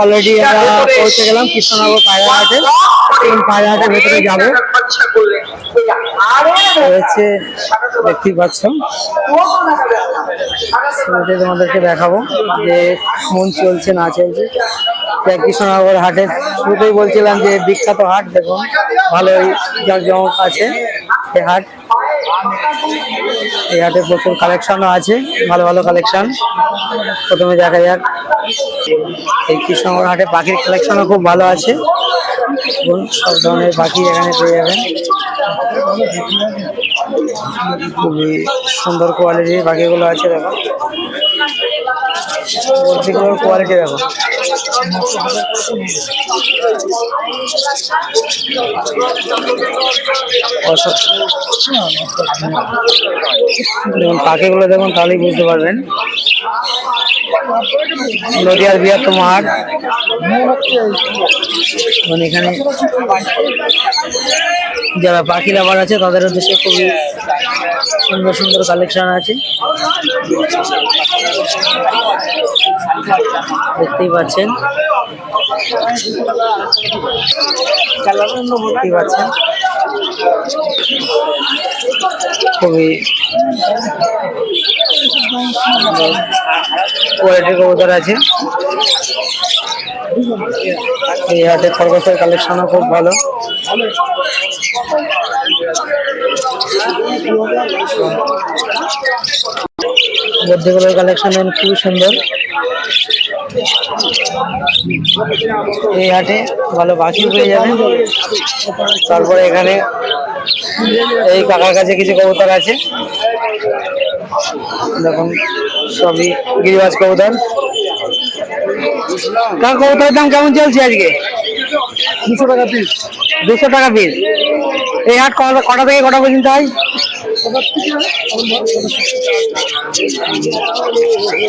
Already আমরা পৌঁছে গেলাম কৃষ্ণনগর পায়রা হাটে এবং ভেতরে যাব। হচ্ছে দেখতেই পাচ্ছ শুরুতে তোমাদেরকে দেখাবো যে মন চলছে না চলছে। কৃষ্ণনগর হাটে শুরুতেই বলছিলাম যে বিখ্যাত হাট দেখুন। ভালোই জমক আছে। এই হাট এই হাটে প্রচুর কালেকশনও আছে, ভালো ভালো কালেকশন প্রথমে দেখা যাক। এই কৃষ্ণনগর হাটে পাখির কালেকশনও খুব ভালো আছে। সব ধরনের পাখি এখানে পেয়ে যাবেন। খুবই সুন্দর কোয়ালিটির পাখিগুলো আছে, দেখো। কোয়ালিটি দেখো। দেখুন পাখিগুলো দেখুন তাহলেই বুঝতে পারবেন নদিয়ার বৃহত্তম হাট মানে এখানে যারা পাখি লাভার আছে তাদের উদ্দেশ্যে খুবই সুন্দর সুন্দর কালেকশন আছে। দেখতেই পাচ্ছেন। দেখতেই পাচ্ছেন। খুবই কোয়ালিটির কবুতর আছে। এই হাতে খরগোশের কালেকশনও খুব ভালো। বুদ্ধিগুলোর কালেকশন খুবই সুন্দর। এই হাটে ভালো বাকি পেয়ে যাবেন। তারপরে এখানে এই কাকার কাছে কিছু কবুতর আছে। দেখুন সবই গিরিবাজ কবুতর। কার কবুতরের দাম কেমন চলছে আজকে? দুশো টাকা পিস দুশো টাকা পিস এই হাট কটা কটা থেকে কটা পর্যন্ত হয়?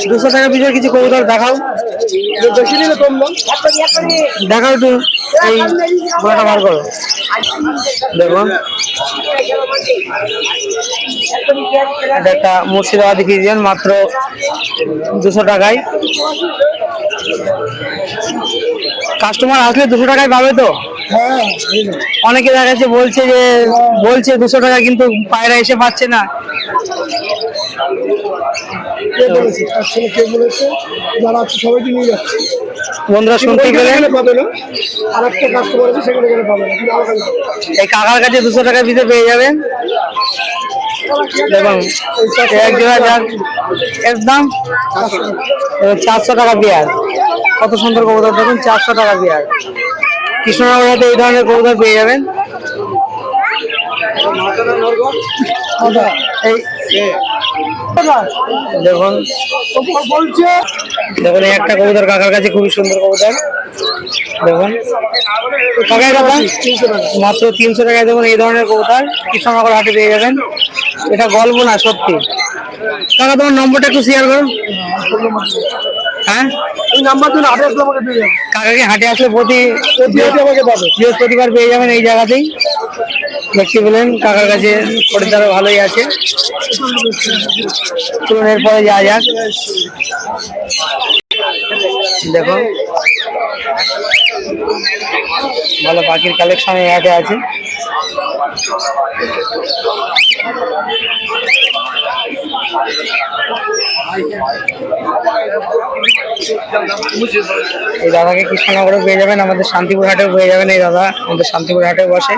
দুশো টাকা পিসের কিছু কবুতর দেখাও। বেশি নিলে কম দেখাও একটু এই গোলাটা বার করো। দেখুন একটা মুর্শিদাবাদি ফিজিয়ান মাত্র দুশো টাকায়। কাস্টমার আসলে দুশো টাকায় পাবে তো? অনেকে দেখা যাচ্ছে বলছে যে বলছে দুশো টাকা কিন্তু পায়রা এসে পাচ্ছে না। কে বলেছে? তার ছেলে কে বলেছে? যারা আছে সবাইকে নিয়ে যাচ্ছে। বন্ধুরা শুনতে পেলেন গেলে পাবে না। আর একটা কাস্টমার আছে সেখানে গেলে পাবে না। কিন্তু আমার এই কাকার কাছে দুশো টাকা পেয়ে যাবেন। এক জোড়া যার এর দাম? চারশো। টাকা পেয়ার কত সুন্দর কবুতর দেখুন চারশো টাকা পেয়ার কৃষ্ণনগর হাটে এই ধরনের কবুতর পেয়ে যাবেন। দেখুন। দেখুন একটা কবুতর কাকার কাছে খুবই সুন্দর কবুতর দেখুন। মাত্র তিনশো টাকায় দেখুন এই ধরনের কবুতর। কৃষ্ণনগর হাটে পেয়ে যাবেন? এটা গল্প না সত্যি। কাকা তোমার নম্বরটা একটু শেয়ার করুন হ্যাঁ? কাকাকে হাটে আসলে প্রতি বৃহস্পতিবার পেয়ে যাবেন এই জায়গাতেই। দেখতে পেলেন কাকার কাছে খরিদ্দারও ভালোই আছে। চলুন এরপরে যা যাক। দেখুন। ভালো পাখির কালেকশন এই আছে। এই দাদাকে কৃষ্ণনগরে পেয়ে যাবেন, আমাদের শান্তিপুর হাটেও পেয়ে যাবেন এই দাদা, আমাদের শান্তিপুর হাটে বসে।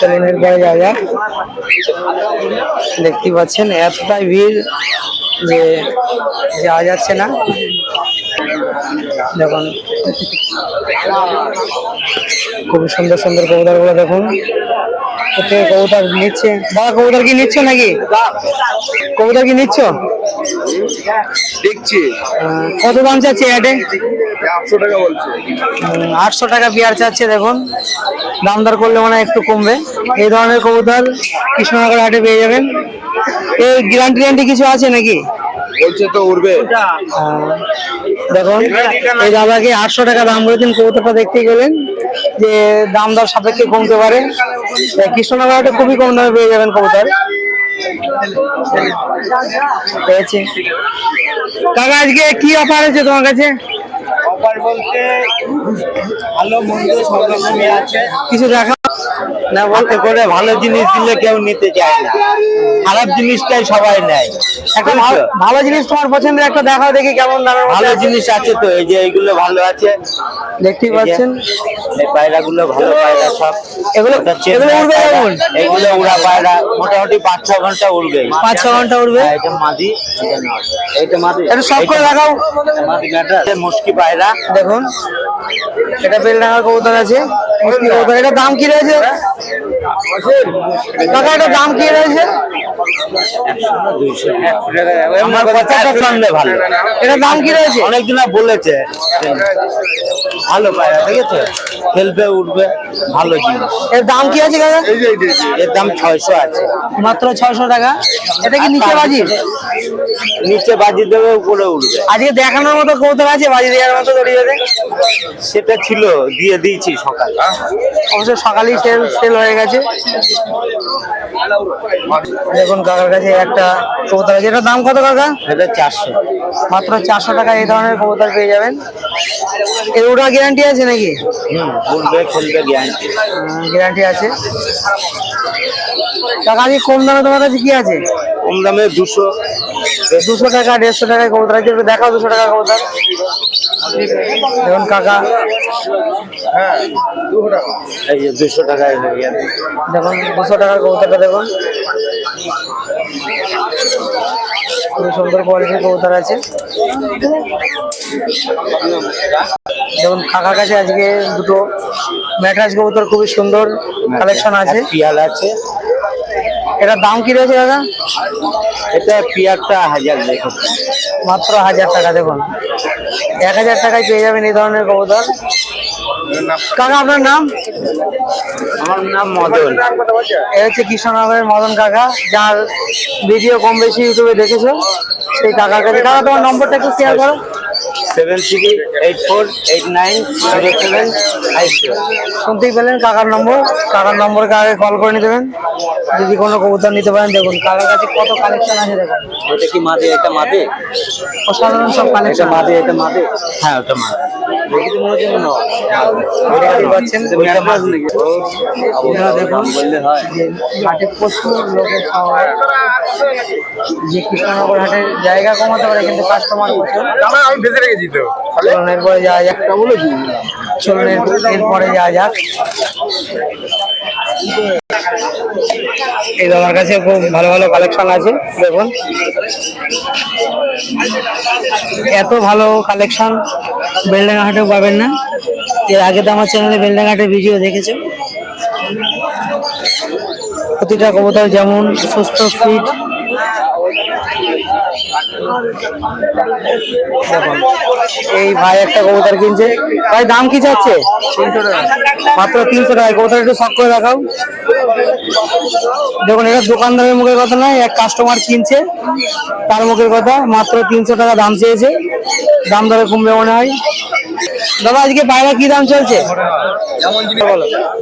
চলেন এরপরে যা যাক দেখতে পাচ্ছেন, এতটাই ভিড়। যে যাওয়া যাচ্ছে না। দেখুন খুবই সুন্দর সুন্দর কবুতরগুলো দেখুন। প্রত্যেকে কবুতর নিচ্ছে। দাদা কবুতর কি নিচ্ছ নাকি? কবুতর কি নিচ্ছ? দেখছি। কত দাম চাচ্ছে হাটে? আটশো টাকা বলছে। আটশো টাকা পেয়ার চাচ্ছে দেখুন। দাম দর করলে মনে একটু কমবে। এই ধরনের কবুতর কৃষ্ণনগর হাটে পেয়ে যাবেন। এই গ্যারান্টি গ্যারান্টি কিছু আছে নাকি? বলছে তো উঠবে দেখুন এই দাদাকে আটশো টাকা দাম বলেছেন কবুতরটা দেখতে গেলেন যে দাম দর সাপেক্ষে কমতে পারে। তাই কৃষ্ণনগর খুবই কম দামে পেয়ে যাবেন কবুতর। পেয়েছি। কাকা আজকে কি অফার আছে তোমার কাছে? অফার বলতে ভালো মন্দ সব রকমই আছে। কিছু দেখা না বলতে করে ভালো জিনিস দিলে কেউ নিতে চায় না। খারাপ জিনিসটাই সবাই নেয়। একটা ভালো- ভালো জিনিস তোমার পছন্দের একটা দেখাও দেখি কেমন দামের ভালো জিনিস আছে তো এই যে এইগুলো ভালো আছে। দেখতেই পাচ্ছেন? এই পায়রাগুলো ভালো পায়রা সব। এগুলো এগুলো উড়বে কেমন? এইগুলো উড়া পায়রা মোটামুটি পাঁচ ছ ঘণ্টা উড়বে। পাঁচ ছ ঘণ্টা উড়বে? হ্যাঁ, এটা মাদি এটা মাদি। একটু সব করে দেখাও। মাদি গাটা মুশকি পায়রা। দেখুন। এটা বেলডাঙ্গার কবুতর আছে। মুসকি কবুতর। এটা দাম কি রয়েছে? কাকা এটা দাম কি রয়েছে? আমার কথাটা শুনলে ভালো। এটা দাম কি রয়েছে? অনেকদিন বলেছে ভালো পায়রা ঠিক আছে খেলবে উঠবে ভালো জিনিস। এর দাম কি আছে এর দাম ছয়শো আছে। মাত্র ছয়শো টাকা। এটা কি নিচে বাজি? নিচে বাজি দেবে উপরে উঠবে। আজকে দেখানোর মতো কবুতর আছে বাজি দেওয়ার মতো দড়িয়ে দেয় সেটা ছিল দিয়ে দিয়েছি সকালে। অবশ্য সকালেই সেল সেল হয়ে গেছে। দেখুন কাকার কাছে একটা কবুতর আছে। এটার দাম কত কাকা? এটা চারশো। মাত্র চারশো টাকা এই ধরনের কবুতর পেয়ে যাবেন। এর ওটা গ্যারান্টি আছে নাকি? হুম উঠবে খেলবে গ্যারান্টি গ্যারান্টি আছে। টাকা আজকে কম দামে তোমার কাছে কি আছে? কম দামে দুশো। দুশো টাকা দেড়শো টাকায় কবুতর আছে। দেখাও দুশো টাকা কবুতর। দেখুন কাকা। এই যে দুশো টাকায় হয়ে গেছে দেখুন দুশো টাকার কবুতরটা দেখুন। খুবই সুন্দর কোয়ালিটির কবুতর আছে। দেখুন কাকার কাছে আজকে দুটো ম্যাট্রাস কবুতর খুবই সুন্দর কালেকশন আছে। পিয়াল আছে। এটার দাম কি রয়েছে দাদা? এটা পিয়ারটা হাজার দেখুন মাত্র হাজার টাকা দেখুন এক হাজার টাকায় পেয়ে যাবেন এই ধরনের কবুতর। কাকা আপনার নাম? আমার নাম মদন। এ হচ্ছে কৃষ্ণনগরের মদন কাকা যার ভিডিও কম বেশি ইউটিউবে দেখেছ সেই কাকার কাছে। কাকা তোমার নম্বরটা একটু শেয়ার করো। Seven three eight four eight nine zero seven five zero শুনতেই পেলেন কাকার নম্বর? কাকার নম্বরকে আগে কল করে নিতে পারেন। যদি কোনো কবুতর নিতে পারেন দেখুন কাকার কাছে কত কালেকশন আছে দেখুন। এটা কি মাদে? এটা মাদে? অসাধারণ সব কালেকশন মাদে এটা মাদে। হ্যাঁ ওটা মাদে। যে কৃষ্ণনগর হাটের জায়গা কমাতে পারে কিন্তু কাস্টমার আমি ভেজে রেখেছি তো চলুন এরপরে যাওয়া যাক বলেছি চলুন এরপরে যাওয়া যাক এই দাদার কাছে খুব ভালো ভালো কালেকশন আছে, দেখুন। এত ভালো কালেকশন বেলডাঙ্গা হাটেও পাবেন না। এর আগে তো আমার চ্যানেলে বেলডাঙ্গা হাটের ভিডিও দেখেছেন প্রতিটা কবুতর যেমন সুস্থ ফিট এই ভাই একটা কবুতর কিনছে। ভাই, দাম কি চাচ্ছে মাত্র তিনশো টাকা কবুতর একটু শখ করে দেখাও। দেখুন, এটা দোকানদারের মুখের কথা নয়, এক কাস্টমার কিনছে। তার মুখের কথা, মাত্র তিনশো টাকা দাম চেয়েছে। দাম দরে কমবে মনে হয়। দাদা আজকে পায়রা কি দাম চলছে?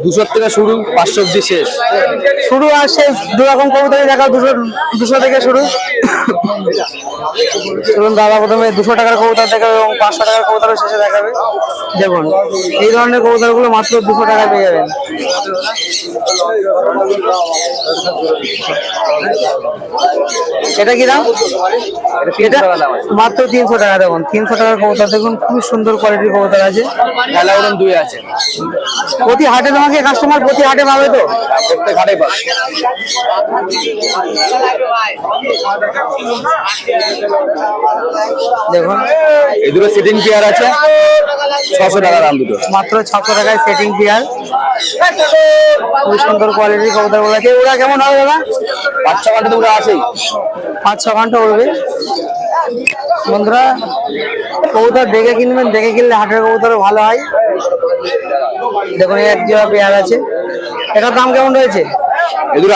দুশো থেকে শুরু পাঁচশো অব্দি শেষ। শুরু আর শেষ দু রকম কবুতরই দেখাও দুশো দুশো থেকে শুরু। চলুন দাদা প্রথমে দুশো টাকার কবুতর দেখাবে এবং পাঁচশো টাকার কবুতর শেষে দেখাবে। দেখুন এই ধরনের কবুতরগুলো মাত্র দুশো টাকায় পেয়ে যাবেন। এটা কি দাম? এটা মাত্র তিনশো টাকা দেখুন তিনশো টাকার কবুতর দেখুন খুবই সুন্দর কোয়ালিটির কবুতর। আছে খেলাউড়ন দুই আছে। প্রতি হাটে তোমাকে কাস্টমার প্রতি হাটে পাবে তো? প্রত্যেক হাটে পাবে। দেখুন। এই দুটো সিটিং চেয়ার আছে ছশো টাকা দাম দুটো। মাত্র ছশো টাকায় সেটিং পেয়ার খুবই সুন্দর কোয়ালিটির কবুতরগুলো আছে। ওরা কেমন হবে দাদা? পাঁচ ছ ঘণ্টা দুটো আছেই পাঁচ ছ ঘণ্টা উঠবে বন্ধুরা কবুতর দেখে কিনবেন দেখে কিনলে হাটের কবুতর ভালো হয়। দেখুন এক জোড়া পেয়ার আছে। এটার দাম কেমন রয়েছে?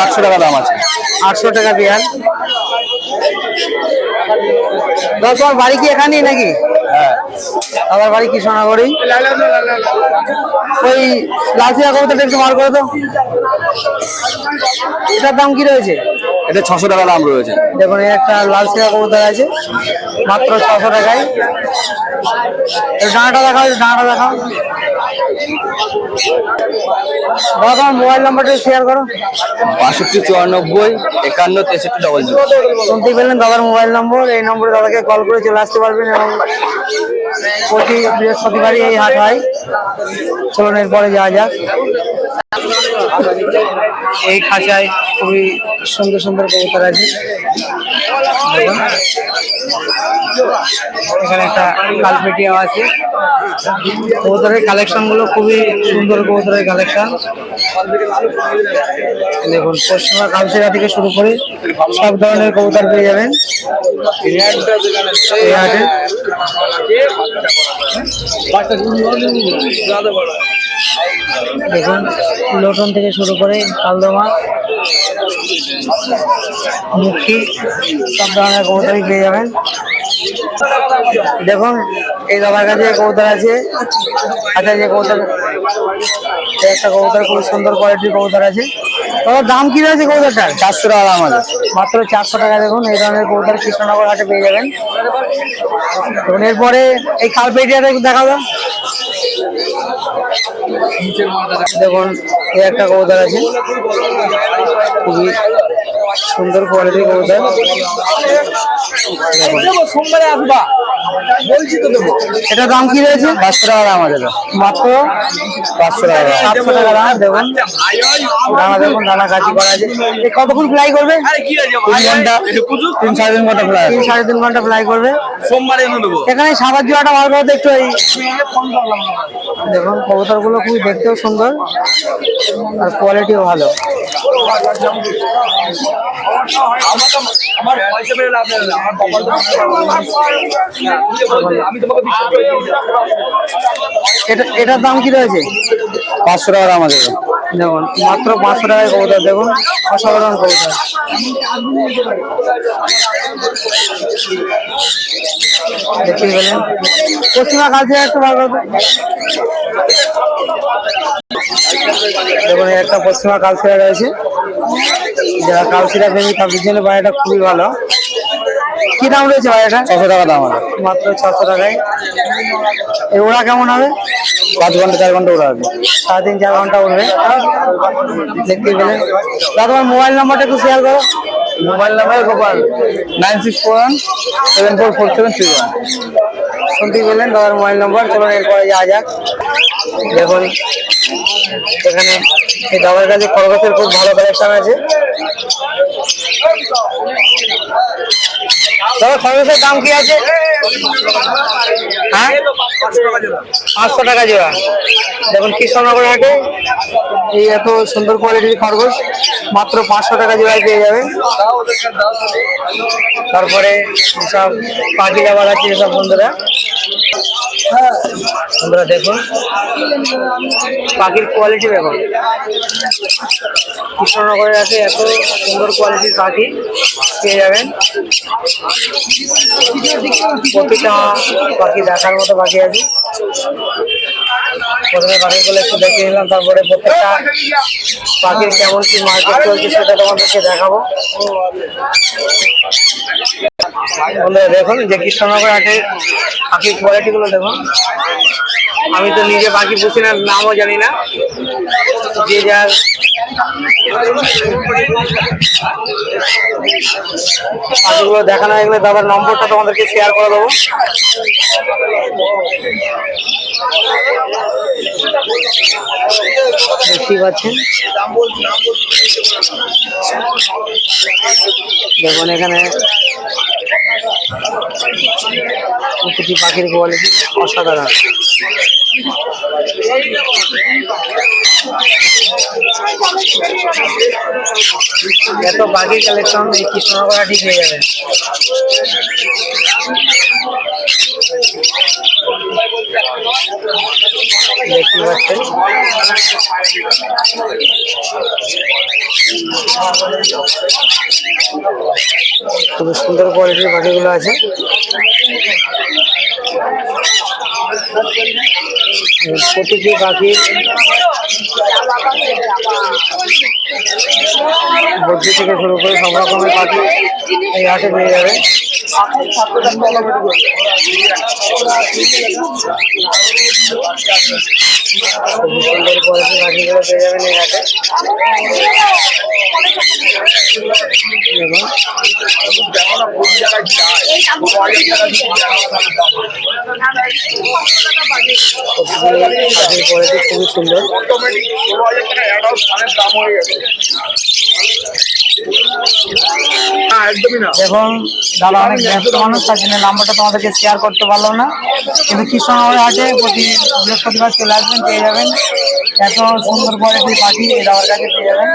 আটশো টাকা দাম আছে। আটশো টাকা পেয়ার। দাদা তোমার বাড়ি কি এখানেই নাকি? হ্যাঁ। দাদার বাড়ি কৃষ্ণনগরী ওই লালচিয়া কবুতরটা একটু বার করে তো এটার দাম কি রয়েছে? এটা ছশো টাকা দাম রয়েছে। দেখুন একটা লাল সিরা কবুতর আছে মাত্র ছশো টাকায়। ডানাটা দেখাও ডানাটা দেখাও। দাদা মোবাইল নাম্বারটা শেয়ার করো। বাষট্টি চুরানব্বই একান্ন তেষট্টি ডবল জিরো শুনতে পেলেন দাদার মোবাইল নম্বর এই নম্বরে দাদাকে কল করে চলে আসতে পারবেন এবং প্রতি বৃহস্পতিবারই এই হাট হয়। চলুন এরপরে যাওয়া যাক। এই খাঁচায় খুবই সুন্দর সুন্দর কবুতর আছে। এখানে একটা কালপেটিয়া আছে। কবুতরের কালেকশনগুলো খুবই সুন্দর কবুতরের কালেকশন। দেখুন, পশ্চিমা কালচেরা থেকে শুরু করে সব ধরনের কবুতর পেয়ে যাবেন। হাটে দেখুন লোটন থেকে শুরু করে কালদমা মুক্তি সব ধরনের কবুতরই পেয়ে যাবেন। দেখুন এই দাদার কাছে কবুতর আছে আচ্ছা যে কবুতর একটা কবুতর খুব সুন্দর কোয়ালিটির কবুতর আছে। দাদার দাম কি রয়েছে কবুতরটার চারশো টাকা দাম আছে। মাত্র চারশো টাকা দেখুন এই ধরনের কবুতর কৃষ্ণনগর হাটে পেয়ে যাবেন। এরপরে এই কালপেটিয়াটা একটু দেখাবো। দেখুন এই একটা কবুতর আছে। খুবই সুন্দর কোয়ালিটির কবুতর সোমবারে আসবা বলছি তো দেবো এটা দাম কি রয়েছে? পাঁচশো টাকা দাম আছে মাত্র? পাঁচশো টাকা সাতশো টাকা দাম দেখুন। দানা দেখুন দানা কাজি করা আছে। কতক্ষণ ফ্লাই করবে? তিন ঘণ্টা তিন সাড়ে তিন ঘণ্টা ফ্লাই তিন সাড়ে তিন ঘণ্টা ফ্লাই করবে। সোমবারে এনে দেবো। এখানে সাবার জোড়াটা ভালো করতে একটু এই দেখুন কবুতরগুলো খুবই দেখতেও সুন্দর আর কোয়ালিটিও ভালো। এটার দাম কি রয়েছে? পাঁচশো টাকা দাম দেখুন মাত্র পাঁচশো টাকায় কবুতর, দেখুন, অসাধারণ কবুতর। পশ্চিমা কাছে একটু ভালো দেখুন একটা পশ্চিমা কালসিরা রয়েছে। যারা কালসিরা প্রেমী, তাদের জন্য বাড়িটা খুবই ভালো। কি দাম রয়েছে বাড়িটা ছশো টাকা দাম আছে মাত্র ছশো টাকায়। এই ওরা কেমন হবে? পাঁচ ঘণ্টা চার ঘণ্টা ওরা আছে সাড়ে তিন চার ঘণ্টা উঠবে দেখতে পেলেন দাদা তোমার মোবাইল নাম্বারটা একটু শেয়ার করো। Mobile number Gopal. Nine six four one seven four four seven three one. শুনতে পেলেন দাদার মোবাইল নাম্বার। চলুন এরপরে যাওয়া যাক। দেখুন। এখানে এই দাদার কাছে খরগোশের খুব ভালো কালেকশন আছে। খরগোশের দাম কি আছে? হ্যাঁ? পাঁচশো টাকা জোড়া। দেখুন কৃষ্ণনগর হাটে এই এত সুন্দর কোয়ালিটির খরগোশ, মাত্র পাঁচশো টাকা জোড়ায় পেয়ে যাবেন তারপরে সব পাখি লাভার আছে সব বন্ধুরা। বন্ধুরা, দেখুন। পাখির কোয়ালিটি ব্যাপার। কৃষ্ণনগরের আছে এত সুন্দর কোয়ালিটির পাখি, পেয়ে যাবেন। প্রতিটা পাখি দেখার মতো পাখি আছে। প্রথমে পাখিগুলো একটু দেখে নিলাম তারপরে প্রত্যেকটা পাখির কেমন কি মার্কেট চলছে সেটা তোমাদেরকে দেখাবো। দেখুন, যে কৃষ্ণনগর হাটে পাখির কোয়ালিটি গুলো দেখুন। আমি তো নিজে পাখি পুষি না, নামও জানি না। যে যার পাখিগুলো দেখানো হয়ে গেলে দাদার নম্বরটা তোমাদেরকে শেয়ার করে দেবো। দেখতেই পাচ্ছেন। দেখুন এখানে প্রতিটি পাখির কোয়ালিটি অসাধারণ। এত পাখির কালেকশন এই কৃষ্ণনগর হাটই পেয়ে যাবেন দেখতে পাচ্ছেন খুবই সুন্দর কোয়ালিটির পাখিগুলো আছে। প্রতিটি পাখি বদ্রি থেকে শুরু করে সব রকমের পাখি এই হাটে পেয়ে যাবে। খুবই সুন্দর। পাখিগুলো পেয়ে যাবেন এই হাটে দেখুন পাখির কোয়ালিটি খুবই সুন্দর দেখুন দাদা, অনেক ব্যস্ত মানুষ, তার জন্য নাম্বারটা তোমাদেরকে শেয়ার করতে পারলাম না। কিন্তু কৃষ্ণনগর হাটে প্রতি বৃহস্পতিবার চলে আসবেন, পেয়ে যাবেন। এত সুন্দর কোয়ালিটির পাখি এই দাদার কাছে পেয়ে যাবেন।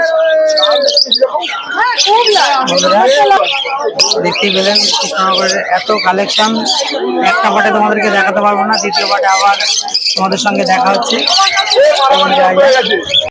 দেখতেই পেলেন, কৃষ্ণনগরের এত কালেকশন একটা পাটে তোমাদেরকে দেখাতে পারব না, দ্বিতীয় পাটে আবার তোমাদের সঙ্গে দেখা হচ্ছে। এবং